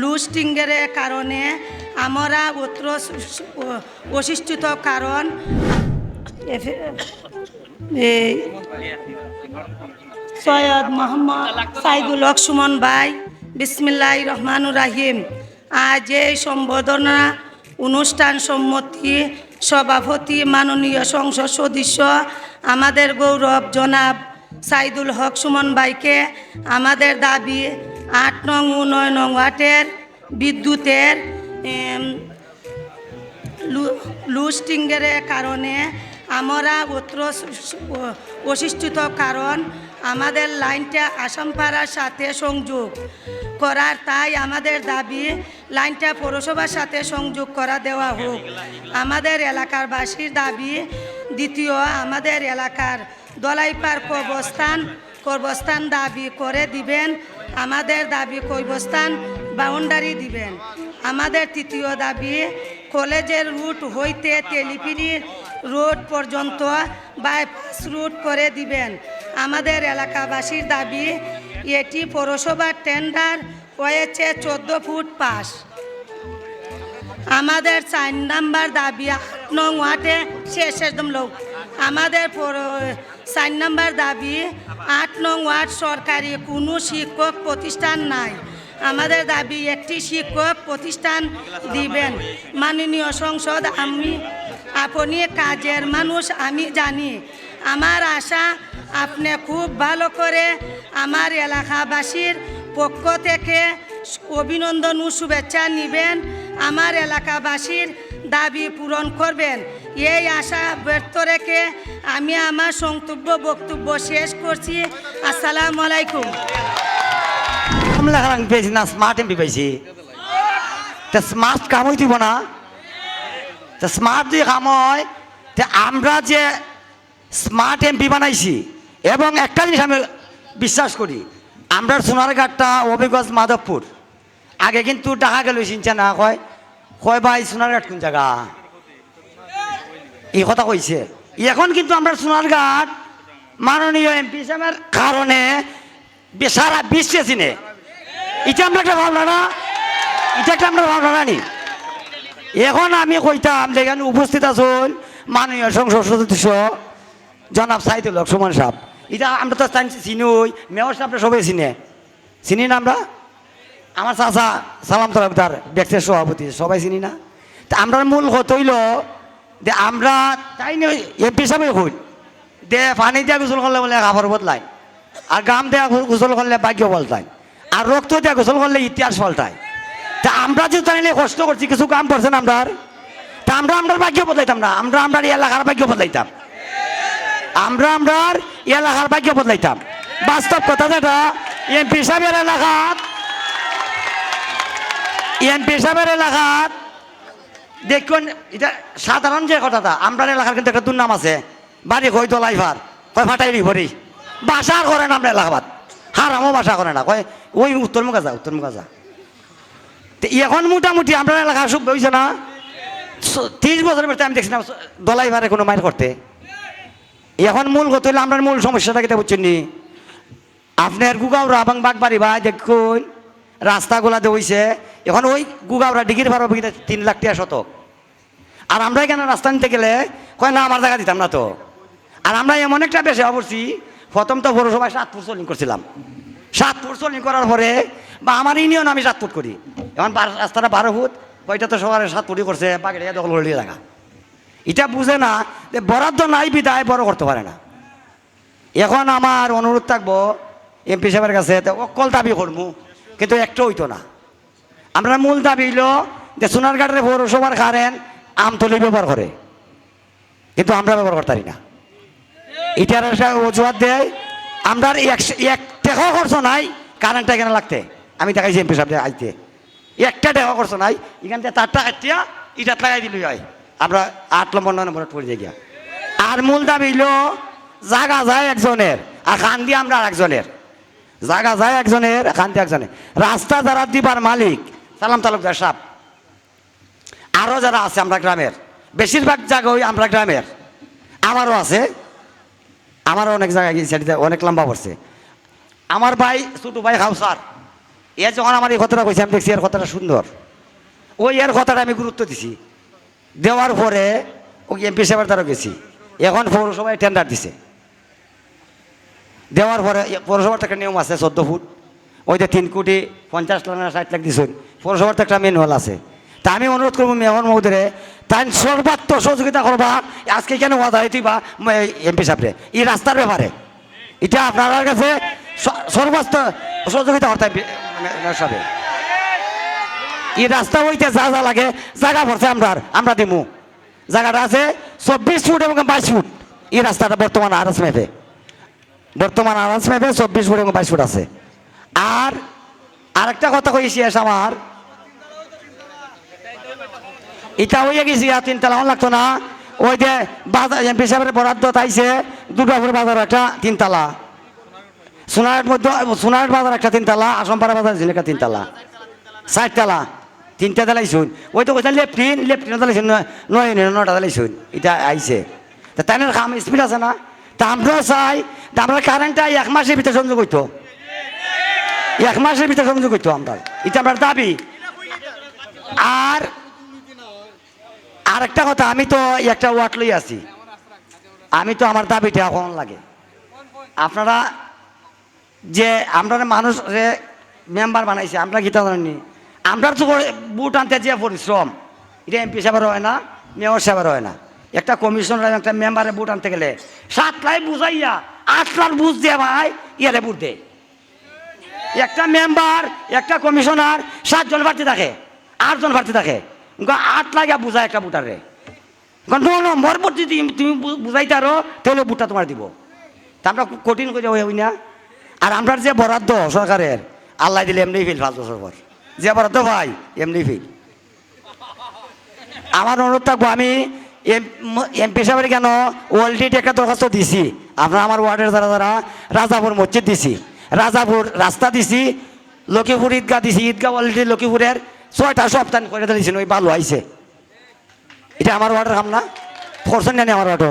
লুস্টিংয়ের কারণে আমরা উত্তর অশিষ্টিত কারণ সৈয়দ মোহাম্মদ সাইদুল হক সুমন ভাই, বিসমিল্লাহ রহমানুর রাহিম। আজ এই সম্বোধনা অনুষ্ঠান সম্মতি সভাপতি মাননীয় সংসদ সদস্য আমাদের গৌরব জনাব সাইদুল হক সুমন ভাইকে আমাদের দাবি আট নং ও নয় নং ওয়াটের বিদ্যুতের লুস্টিংয়ের কারণে আমরা উত্তর অশিষ্ঠিত কারণ আমাদের লাইনটা আসামপাড়ার সাথে সংযোগ। করার, তাই আমাদের দাবি লাইনটা পৌরসভার সাথে সংযোগ করা দেওয়া হোক। আমাদের এলাকার বাসীর দাবি দ্বিতীয়, আমাদের এলাকার দলাইপার কবস্থান কর্মস্থান দাবি করে দিবেন, আমাদের দাবি কর্মস্থান বাউন্ডারি দিবেন। আমাদের তৃতীয় দাবি, কলেজের রুট হইতে তেলিপিনির রোড পর্যন্ত বাইপাস রুট করে দিবেন। আমাদের এলাকাবাসীর দাবি এটি পৌরসভার টেন্ডার হয়েছে চোদ্দ ফুট পাস আমাদের চার নাম্বার দাবি, আট নং ওয়াটে শেষ একদম লোক। আমাদের চার নাম্বার দাবি, আট নং ওয়ার্ড সরকারি, কোনো শিক্ষক প্রতিষ্ঠান নাই। আমাদের দাবি, একটি শিক্ষক প্রতিষ্ঠান দিবেন। মাননীয় সংসদ, আমি, আপনি কাজের মানুষ, আমি জানি। আমার আশা আপনি খুব ভালো করে আমার এলাকাবাসীর পক্ষ থেকে অভিনন্দন ও শুভেচ্ছা নেবেন, আমার এলাকাবাসীর দাবি পূরণ করবেন। এই আশা ব্যর্থ রেখে আমি আমার সংক্ষিপ্ত বক্তব্য শেষ করছি। আসসালামু আলাইকুম। পেয়েছি না স্মার্ট এমপি পাইছি তা স্মার্ট কাম দিব না। তা স্মার্ট যদি কাম হয়, তা আমরা যে স্মার্ট এমপি বানাইছি। এবং একটা জিনিস আমি বিশ্বাস করি, আমরা সোনারঘাটটা অভিগজ মাধবপুর। আগে কিন্তু টাকা গেল চিনছে না কয় কয় ভাই, সোনারঘাট কোন জায়গা? এই কথা কইছে। এখন কিন্তু আমরা সোনারঘাট মাননীয় এমপি হিসাবের কারণে সারা বিশ্বে চিনে। এটা আমরা একটা ভাবনা না? এটা একটা আমরা ভাবনা না নি? এখন আমি কইতাম যে এখানে উপস্থিত আছেন মাননীয় সংসদ সদস্য। জনাব সাইদুল হক, সুমন সাহেব। এটা আমরা তো চিনি ওই মেয়র সাহেবরা সবাই চিনে। চিনি না আমরা? আমার চাচা সালাম তরফদার ব্যক্তির সভাপতি, সবাই চিনি না? তা আমরা মূল কথা হইল যে আমরা তাই এমপি সাহেব হই। দে, পানি দিয়া গোসল করলে বলে খাবার বদলায়। আর গাম দেয়া গোসল করলে ভাগ্য বলতায় আর রক্ত দেয়া গোসল করলে ইতিহাস পাল্টায়। তা আমরা যে তাইলে কষ্ট করছি, কিছু কাম করছেন আমরা তা আমরা আমরা ভাগ্য বদলাইতাম না। আমরা আমরা এলাকার ভাগ্য বদলাইতাম। আমরা আমরা এলাকার ভাগ্য বদলাইতাম। বাস্তব কথা যেটা, এমপি সাহেবের এলাকাত এমপি সাহেবের এলাকাত দেখুন, এটা সাধারণ যে কথাটা আমরা এলাকার কিন্তু একটা দুর্নাম আছে। বাড়ি কই তো লাইফার? কয় ফাটাই ভরি বাসা করে না আমরা এলাকাবাদ। হারামও বাসা করে না। কয় ওই উত্তর মুখা যা, উত্তর মুখা যা। তো এখন মোটামুটি আমরা এলাকা সব হয়েছে না? তিরিশ বছরের আমি দেখছি না, দলাইভারে কোনো মায়ের করতে। এখন মূল কথা হইলে আমরা মূল সমস্যাটা কেটে বুঝছেন নি? আপনার গুগাওরা এবং বাগবাড়ি ভাই দেখুন রাস্তাগুলা হইছে, এখন ওই গুগাওরা ডিগির ভাড়া তিন লাখ টাকা শতক। আর আমরা এখানে রাস্তা নিতে গেলে কয়, না, আমার জায়গা দিতাম না তো। আর আমরা এমন একটা বেশি অবশ্যি প্রথম তো পৌরসভায় সাত ফুট সোলিং করছিলাম। সাত ফুট সোলিং করার পরে বা আমার ইউনিয়ন আমি সাত ফুট করি। এখন রাস্তাটা বারো ফুট, ওইটা তো সবার সাত ফুটই করছে বাকি দখল নিয়ে জায়গা এটা বুঝে না যে বরাদ্দ নাই, বিদায় বড় করতে পারে না। এখন আমার অনুরোধ থাকব এমপি সাহেবের কাছে অকল দাবি করব কিন্তু একটা হইতো না। আমরা মূল দাবি হইল যে সোনারঘাটের পৌরসভার কারেন্ট আমতলি ব্যবহার করে, কিন্তু আমরা ব্যবহার করতে পারি না। এটার একটা অজুহাত দেয়, আমরা এক- টাকাও খরচ নাই, কারেন্টটা এখানে লাগতে। আমি দেখাইছি এমপি সাহেব আইতে। একটা টাকা খরচ নাই, এখান থেকে তারটা কাটিয়া ইটাত লাগাই দিল হয়। আমরা আট নম্বর, নয় নম্বর পড়ে গিয়া। আর মূল দাবি হইল, জাগা যায় একজনের, আর খান দিয়ে আমরা আর একজনের জাগা যায় একজনের খান দিয়ে একজনের রাস্তা যারা দিবার মালিক, সালাম তালুকদার সাহেব। আরও যারা আছে আমরা গ্রামের, বেশিরভাগ জায়গা ওই আমরা গ্রামের। আমারও আছে। আমারও অনেক জায়গায় গিয়েছে অনেক লম্বা পড়ছে। আমার ভাই ছোট ভাই খাউসার এ যখন আমার এই কথাটা কইছে, আমি দেখছি এর কথাটা সুন্দর। ওই এর কথাটা আমি গুরুত্ব দিছি। দেওয়ার পরে ওই এমপি সাহেবের দ্বারা গেছি। এখন পৌরসভায় টেন্ডার দিছে। দেওয়ার পরে পৌরসভার একটা নিয়ম আছে, চোদ্দ ফুট। ওই যে তিন কোটি পঞ্চাশ লাখ ষাট লাখ দিছেন। পৌরসভার তো একটা ম্যানুয়াল আছে। তা আমি অনুরোধ করব মেয়র মহোদরে তাই সর্বাত্মক সহযোগিতা করবা, আজকে কেন ওয়াদা হইতে বা এমপি সাহেবরে? এই রাস্তার ব্যাপারে। এটা আপনার কাছে স- সর্বাস্ত সহযোগিতা করতে হবে সাহেব। এই রাস্তা হইতে যা যা লাগে, জায়গা পড়ছে আমরা আমরা দিমু। জায়গাটা আছে চব্বিশ ফুট এবং বাইশ ফুট। এই রাস্তাটা বর্তমান আরএস ম্যাপে বর্তমান আরএস ম্যাপে চব্বিশ ফুট এবং বাইশ ফুট আছে। আর আরেকটা কথা কইছি এস আমার? এটা হয়ে গেছি আর তিনতলা লাগতো না। ওই যে বাজার এমপি সাহেবের বরাদ্দ তাইছে দুর্গাপুর বাজার একটা তিনতলা। সোনারহাট মধ্যে সোনারহাট বাজার একটা তিনতলা, আসমপাড়া বাজার একটা তিনতলা। ষাটতলা তিনটা দালাইছুন ওই তো কোথায় লেফটিন লেফটিন দালাইছুন নয় নটা দালাইছুন এটা আইছে। তা তাই খাম স্পিড আছে না? তা আমরা চাই, তা আমরা কারেন্টটা এক মাসের ভিতরে সংযোগ হইতো। এক মাসের ভিতরে সংযোগ হইতো আমরা এটা আমার দাবি। আর আর একটা কথা, আমি তো একটা ওয়াট লই আছি। আমি তো আমার দাবিটা এখন লাগে। আপনারা যে আমরা মানুষ মেম্বার বানাইছে, আমরা গীতা জানি আমরা তো বুট আনতে যে পরিশ্রম। এটা এমপি সাহেবের হয় না, মেয়র সাহেবের হয় না। একটা কমিশনার একটা মেম্বারে বুট আনতে গেলে সাত লাই বুঝাইয়া আট লাখ বুঝ দিয়ে ভাই, ইয়ারে বুট দেয় একটা মেম্বার একটা কমিশনার, সাতজন প্রার্থী থাকে, আটজন প্রার্থী থাকে। আট লাগা বুঝায় একটা বুটারে ন নম্বর যদি তুমি বুঝাইতে আরও তাহলে বুটটা তোমার দিব। তা আমরা কঠিন করে হই না। আর আমরা যে বরাদ্দ সরকারের, আল্লাহ দিলে এমনি ফিল পাঁচ বছর পর যে বরাদ্দ ভাই, এমনি ফিল আমার অনুরোধ থাকব, আমি এমপি সাহেবের কেন অলরেডি একটা দরখাস্ত দিছি? আপনারা আমার ওয়ার্ডের যারা যারা রাজাপুর মসজিদ দিছি, রাজাপুর রাস্তা দিছি, লক্ষ্মীপুর ঈদগাহ দিছি, ঈদগাহ অলরেডি লক্ষ্মীপুরের ছয়টা সপ্তাহ করে দিয়েছেন ওই ভালো আইছে। এটা আমার ওয়ার্ডের কাম না, ফরসন জানি আমার ওয়ার্ড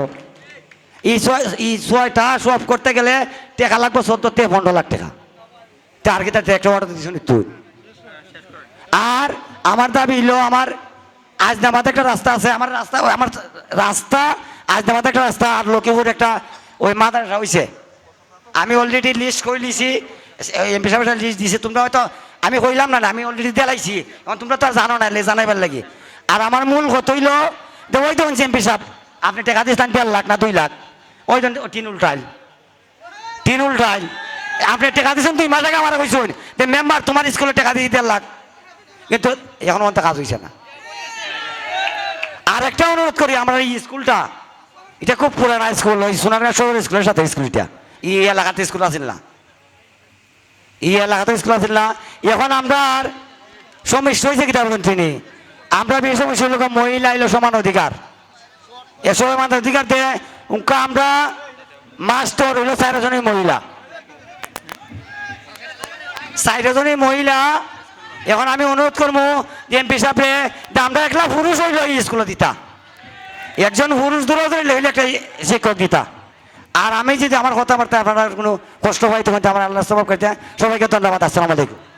এই ছয়, এই ছয়টা সব করতে গেলে টাকা লাগবে চোদ্দ থেকে পনেরো লাখ টাকা। তার একটা অর্ডার দিয়েছেন তুই? আর আমার দাবি হলো আমার আজনাবাদ একটা রাস্তা আছে, আমার রাস্তা আমার রাস্তা, আজনাবাদ একটা রাস্তা, আর লক্ষ্মীপুর একটা, ওই মাদারসা হয়েছে আমি অলরেডি লিস্ট করে নিয়েছি এমপি সাহেব লিস্ট দিয়েছি তোমরা হয়তো, আমি কইলাম না আমি অলরেডি দেলাইছি এখন তোমরা তো আর জানো না জানাইবার লাগি। আর আমার মূল কত হইল ওই তো এমপি সাহেব, আপনি টাকা দিয়েছেন দেড় লাখ না দুই লাখ, ওই তো তিন উল্টাইল। তিন উল্টাইল। আপনি টাকা দিয়েছেন দুই মাস টাকা আমার কইছেন মেম্বার তোমার স্কুলে টাকা দিয়ে দেড় লাখ। কিন্তু এখন অন্ত কাজ হয়েছে না। আর একটা অনুরোধ করি আমরা এই স্কুলটা, এটা খুব পুরানা স্কুল, ওই সোনারগাঁ শহর স্কুলের সাথে স্কুলটা এই এলাকাতে স্কুল আছিল না। এই এলাকাতে স্কুল আছিল না। এখন আমরা সমস্যা হয়েছে কি বলুন তিনি? আমরা বেশি সমস্যা হলো মহিলা এলো সমান অধিকার। এ সমান অধিকার দিয়ে উনকা আমরা মাস্টার হইল চারজনই মহিলা। চারজনই মহিলা এখন আমি অনুরোধ করব যে এমপি সাহেবরে যে আমরা একলা পুরুষ হইল স্কুলে দিতা। একজন পুরুষ দূরে হইলে একটা শিক্ষক দিতা। আর আমি যদি আমার কথাবার্তা আপনার কোনো কষ্ট হয়, তখন আমার আল্লাহ সবাব করতে সবাইকে ধন্যবাদ, আসসালামু আলাইকুম।